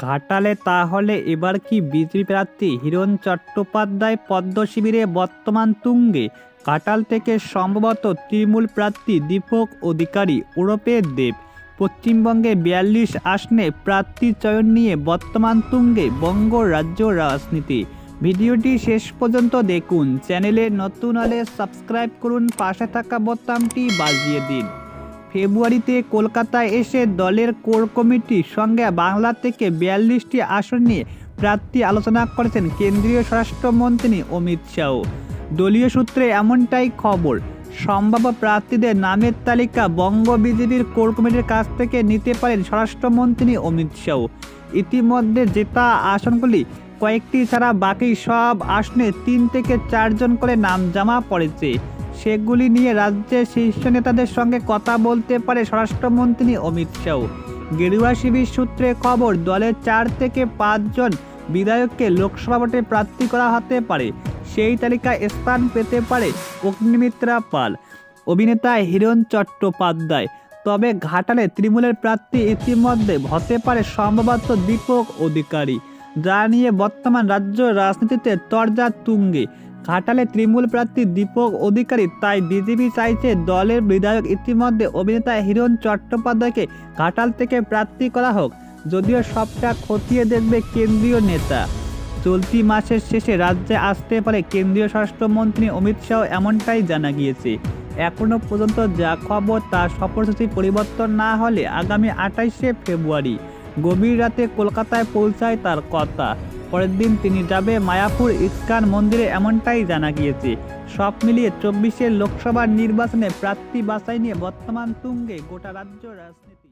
ঘাটালে তাহলে এবার কি বিজেপি প্রার্থী হিরণ চট্টোপাধ্যায় পদ্ম শিবিরে বর্তমান তুঙ্গে? ঘাটাল থেকে সম্ভবত তৃণমূল প্রার্থী দীপক অধিকারী ওরপে দেব। পশ্চিমবঙ্গে বিয়াল্লিশ আসনে প্রার্থী চয়ন নিয়ে বর্তমান তুঙ্গে বঙ্গ রাজ্য রাজনীতি। ভিডিওটি শেষ পর্যন্ত দেখুন। চ্যানেলে নতুন হলে সাবস্ক্রাইব করুন। পাশে থাকা বোতামটি বাজিয়ে দিন। ফেব্রুয়ারিতে কলকাতায় এসে দলের কোর কমিটির সঙ্গে বাংলা থেকে বিয়াল্লিশটি আসন নিয়ে প্রার্থী আলোচনা করেছেন কেন্দ্রীয় স্বরাষ্ট্রমন্ত্রী অমিত শাহ। দলীয় সূত্রে এমনটাই খবর, সম্ভাব্য প্রার্থীদের নামের তালিকা বঙ্গ বিজেপির কোর কমিটির কাছ থেকে নিতে পারেন স্বরাষ্ট্রমন্ত্রী অমিত শাহ। ইতিমধ্যে জেতা আসনগুলি কয়েকটি ছাড়া বাকি সব আসনে তিন থেকে চারজন করে নাম জমা পড়েছে। সেগুলি নিয়ে রাজ্যের শীর্ষ নেতাদের সঙ্গে কথা বলতে পারে স্বরাষ্ট্রমন্ত্রী অমিত শাহ। গেরুয়া শিবির সূত্রে খবর, দলের চার থেকে পাঁচজন বিধায়ককে লোকসভা ভোটে প্রার্থী করা হতে পারে। সেই তালিকায় স্থান পেতে পারে অগ্নিমিত্রা পাল। অভিনেতা হিরণ চট্টোপাধ্যায়। তবে ঘাটালে তৃণমূলের প্রার্থী ইতিমধ্যে হতে পারে সম্ভবত দীপক অধিকারী। যা নিয়ে বর্তমান রাজ্য রাজনীতিতে তরজা তুঙ্গে। ঘাটালে তৃণমূল প্রার্থী দীপক অধিকারী তাই বিজেপি চাইছে দলের বিধায়ক ইতিমধ্যে অভিনেতা হিরণ চট্টোপাধ্যায়কে ঘাটাল থেকে প্রার্থী করা হোক। যদিও সবটা খতিয়ে দেখবে কেন্দ্রীয় নেতা। চলতি মাসের শেষে রাজ্যে আসতে পারে কেন্দ্রীয় স্বরাষ্ট্রমন্ত্রী অমিত শাহ এমনটাই জানা গিয়েছে। এখনও পর্যন্ত যা খবর তার সফরসূচি পরিবর্তন না হলে আগামী আঠাইশে ফেব্রুয়ারি গভীর রাতে কলকাতায় পৌঁছায় তার কথা পরের দিন তিনি যাবে মায়াপুর ইস্কান মন্দিরে এমনটাই জানা গিয়েছে। সব মিলিয়ে চব্বিশের লোকসভা নির্বাচনে প্রার্থী বাছাই নিয়ে বর্তমান তুঙ্গে গোটা রাজ্য রাজনীতি।